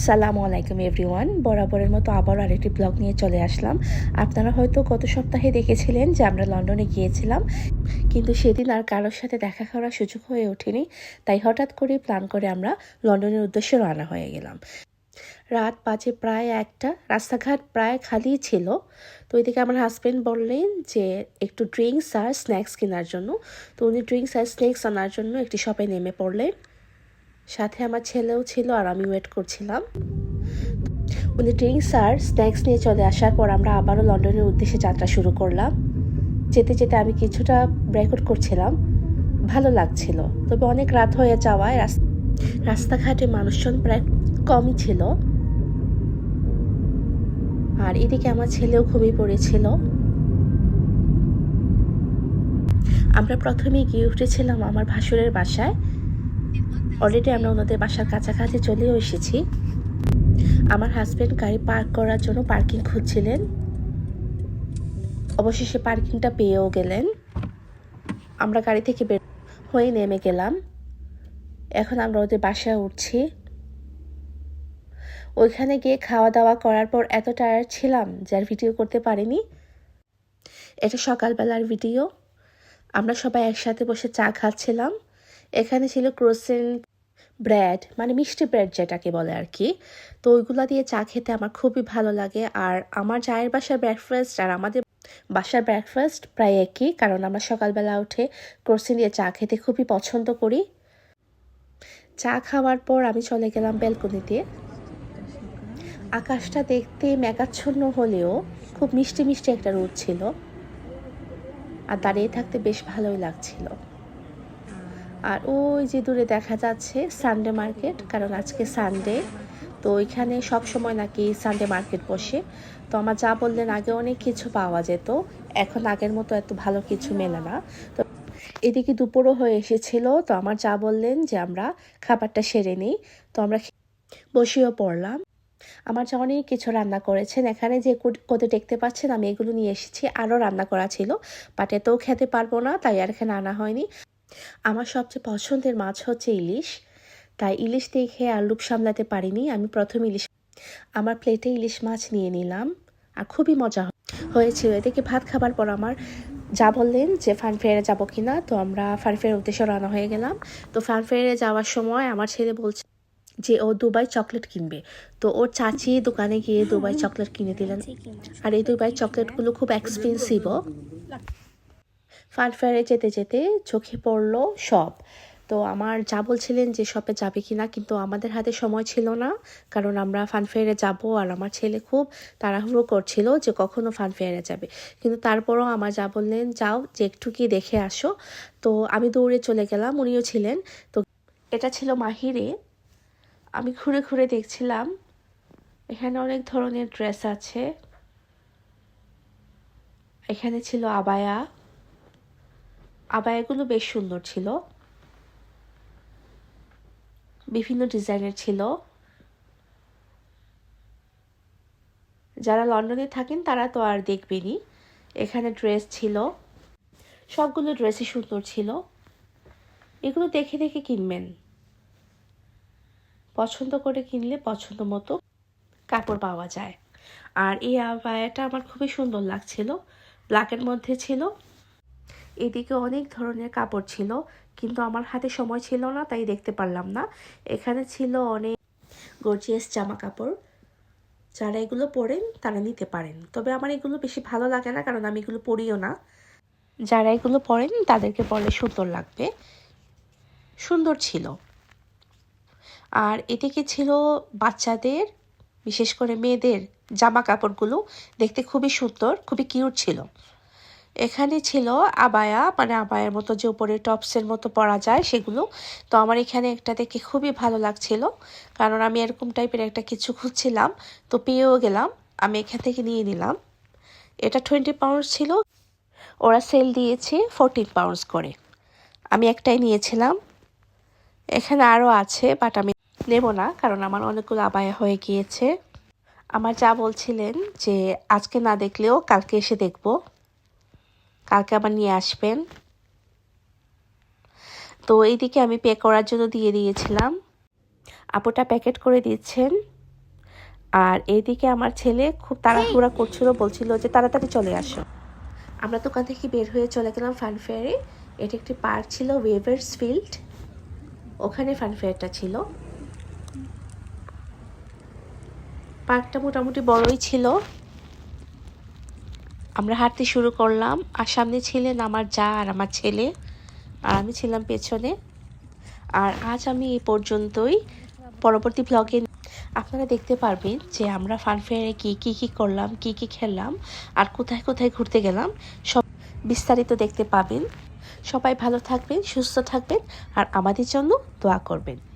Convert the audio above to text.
সালামু আলাইকুম এভরিওয়ান। বরাবরের মতো আবার আরেকটি ব্লগ নিয়ে চলে আসলাম। আপনারা হয়তো গত সপ্তাহে দেখেছিলেন যে আমরা লন্ডনে গিয়েছিলাম, কিন্তু সেদিন আর কারোর সাথে দেখা করার সুযোগ হয়ে ওঠেনি। তাই হঠাৎ করে প্ল্যান করে আমরা লন্ডনের উদ্দেশ্যে রওনা হয়ে গেলাম। রাত বাজে প্রায় একটা, রাস্তাঘাট প্রায় খালি ছিল। তো ওইদিকে আমার হাজব্যান্ড বললেন যে একটু ড্রিঙ্কস আর স্ন্যাক্স কেনার জন্য। তো উনি ড্রিঙ্কস আর স্ন্যাক্স আনার জন্য একটি শপে নেমে পড়লেন। সাথে আমার ছেলেও ছিল আর আমি ওয়েট করছিলাম। উনি ড্রিঙ্কস আর স্ন্যাক্স নিয়ে চলে আসার পর আমরা আবারও লন্ডনের উদ্দেশ্যে যাত্রা শুরু করলাম। যেতে যেতে আমি কিছুটা রেকর্ড করছিলাম। ভালো লাগছিল। তবে অনেক রাত হয়ে যাওয়ায় রাস- রাস্তাঘাটে মানুষজন প্রায় কমই ছিল। আর এদিকে আমার ছেলেও ঘুমিয়ে পড়েছিল। আমরা প্রথমে গিয়ে উঠেছিলাম আমার ভাসুরের বাসায়। অলরেডি আমরা ওনাদের বাসার কাছাকাছি চলেও এসেছি। আমার হাজব্যান্ড গাড়ি পার্ক করার জন্য পার্কিং খুঁজছিলেন। অবশেষে পার্কিংটা পেয়েও গেলেন। আমরা গাড়ি থেকে বের হয়ে নেমে গেলাম। এখন আমরা ওদের বাসায় উঠছি। ওইখানে গিয়ে খাওয়া দাওয়া করার পর এত টায়ার ছিলাম যার ভিডিও করতে পারিনি। এটা সকালবেলার ভিডিও আমরা সবাই একসাথে বসে চা খাচ্ছিলাম। এখানে ছিল ক্রোসেন্ট ব্রেড মানে মিষ্টি ব্রেড যেটাকে বলে আর কি। তো ওইগুলা দিয়ে চা খেতে আমার খুবই ভালো লাগে। আর আমার চায়ের বাসার ব্রেকফাস্ট আর আমাদের বাসার ব্রেকফাস্ট প্রায় একই, কারণ আমরা সকালবেলা উঠে ক্রোসেন দিয়ে চা খেতে খুবই পছন্দ করি। চা খাওয়ার পর আমি চলে গেলাম ব্যালকনিতে। আকাশটা দেখতে মেঘাচ্ছন্ন হলেও খুব মিষ্টি মিষ্টি একটা রোদ ছিল। আর দাঁড়িয়ে থাকতে বেশ ভালোই লাগছিল। আর ওই যে দূরে দেখা যাচ্ছে সানডে মার্কেট কারণ আজকে সানডে তো ওইখানে সব সময় নাকি সানডে মার্কেট বসে। তো আমার যা বললেন, আগে অনেক কিছু পাওয়া যেত, এখন আগের মতো এত ভালো কিছু মেলে না। তো এদিকে দুপুরও হয়ে এসেছিল, তো আমার যা বললেন যে আমরা খাবারটা সেরে নিই, তো আমরা বসেও পড়লাম। আমার যা অনেক কিছু রান্না করেছেন, এখানে যে কত দেখতে পাচ্ছেন, আমি এগুলো নিয়ে এসেছি, আরও রান্না করা ছিল, বাট এতেও খেতে পারব না, তাই আর এখানে আনা হয়নি। আমার সবচেয়ে পছন্দের মাছ হচ্ছে ইলিশ। তাই ইলিশ দেখে আর লুপ সামলাতে পারিনি। আমি প্রথম ইলিশ আমার প্লেটে ইলিশ মাছ নিয়ে নিলাম। আর খুবই মজা হয়েছিল। এদিকে ভাত খাবার পর আমার যা বললেন যে ফানফেয়ারে যাব কিনা, তো আমরা ফানফেয়ারের উদ্দেশ্যে রানা হয়ে গেলাম। তো ফানফেয়ারে যাওয়ার সময় আমার ছেলে বলছে যে, ও দুবাই চকলেট কিনবে। তো ওর চাচি দোকানে গিয়ে দুবাই চকলেট কিনে দিলেন। আর এই দুবাই চকলেটগুলো খুব এক্সপেন্সিভও ফানফেয়ারে যেতে যেতে চোখে পড়ল শপ তো আমার যা বলছিলেন যে শপে যাবে কি না কিন্তু আমাদের হাতে সময় ছিল না, কারণ আমরা ফানফেয়ারে যাব আর আমার ছেলে খুব তাড়াহুড়ো করছিল যে কখনো ফানফেয়ারে যাবে। কিন্তু তারপরও আমার যা বললেন, যাও, যে একটু কি দেখে আসো। তো আমি দৌড়ে চলে গেলাম, উনিও ছিলেন। তো এটা ছিল মাহিরে। আমি ঘুরে ঘুরে দেখছিলাম, এখানে অনেক ধরনের ড্রেস আছে। এখানে ছিল আবায়া। আবায়াগুলো বেশ সুন্দর ছিল। বিভিন্ন ডিজাইনের ছিল। যারা লন্ডনে থাকেন তারা তো আর দেখবেনই। এখানে ড্রেস ছিল। সবগুলো ড্রেসই সুন্দর ছিল। এগুলো দেখে দেখে কিনবেন। পছন্দ করে কিনলে পছন্দ মতো কাপড় পাওয়া যায়। আর এই আবায়াটা আমার খুবই সুন্দর লাগছিল। ব্ল্যাকের মধ্যে ছিল। এদিকে অনেক ধরনের কাপড় ছিল, কিন্তু আমার হাতে সময় ছিল না, তাই দেখতে পারলাম না। এখানে ছিল অনেক গর্জিয়াস জামা কাপড়। যারা এগুলো পরেন, তারা নিতে পারেন। তবে আমার এগুলো বেশি ভালো লাগে না, কারণ আমি এগুলো পরিও না। যারা এগুলো পরেন, তাদেরকে পরলে সুন্দর লাগবে। সুন্দর ছিল। আর এদিকে ছিল বাচ্চাদের, বিশেষ করে মেয়েদের জামা কাপড়গুলো? দেখতে খুবই সুন্দর, খুবই কিউট ছিল। এখানে ছিল আবায়া মানে আবায়ার মতো যে উপরে টপসের মতো পরা যায় সেগুলো। তো আমার এখানে একটা দেখে খুবই ভালো লাগছিল, কারণ আমি এরকম টাইপের একটা কিছু খুঁজছিলাম। তো পেয়েও গেলাম, আমি এখান থেকে নিয়ে নিলাম। এটা টোয়েন্টি পাউন্ডস ছিল, ওরা সেল দিয়েছে ফোরটিন পাউন্ডস করে। আমি একটাই নিয়েছিলাম। এখানে আরও আছে বাট আমি নেব না, কারণ আমার অনেকগুলো আবায়া হয়ে গিয়েছে। আমার যা বলছিলেন যে আজকে না দেখলেও কালকে এসে দেখব। কালকে আবার নিয়ে আসবেন। তো এইদিকে আমি পে করার জন্য দিয়ে দিয়েছিলাম। আপুটা প্যাকেট করে দিচ্ছেন। আর এইদিকে আমার ছেলে খুব তাড়াহুড়া করছিল, বলছিল যে তাড়াতাড়ি চলে আসো। আমরা দোকান থেকে বের হয়ে চলে গেলাম ফান ফেয়ারে এটা একটি পার্ক ছিল ওয়েভার্স ফিল্ড ওখানে ফান ফেয়ারটা ছিল। পার্কটা মোটামুটি বড়ই ছিল। আমরা হাঁটতে শুরু করলাম, আর সামনে ছিলেন আমার যা আর আমার ছেলে, আর আমি ছিলাম পেছনে। আর আজ আমি এই পর্যন্তই। পরবর্তী ব্লগে আপনারা দেখতে পারবেন যে আমরা ফানফেয়ারে গিয়ে কী কী করলাম, কী কী খেললাম, আর কোথায় কোথায় ঘুরতে গেলাম, সব বিস্তারিত দেখতে পাবেন। সবাই ভালো থাকবেন, সুস্থ থাকবেন, আর আমাদের জন্য দোয়া করবেন।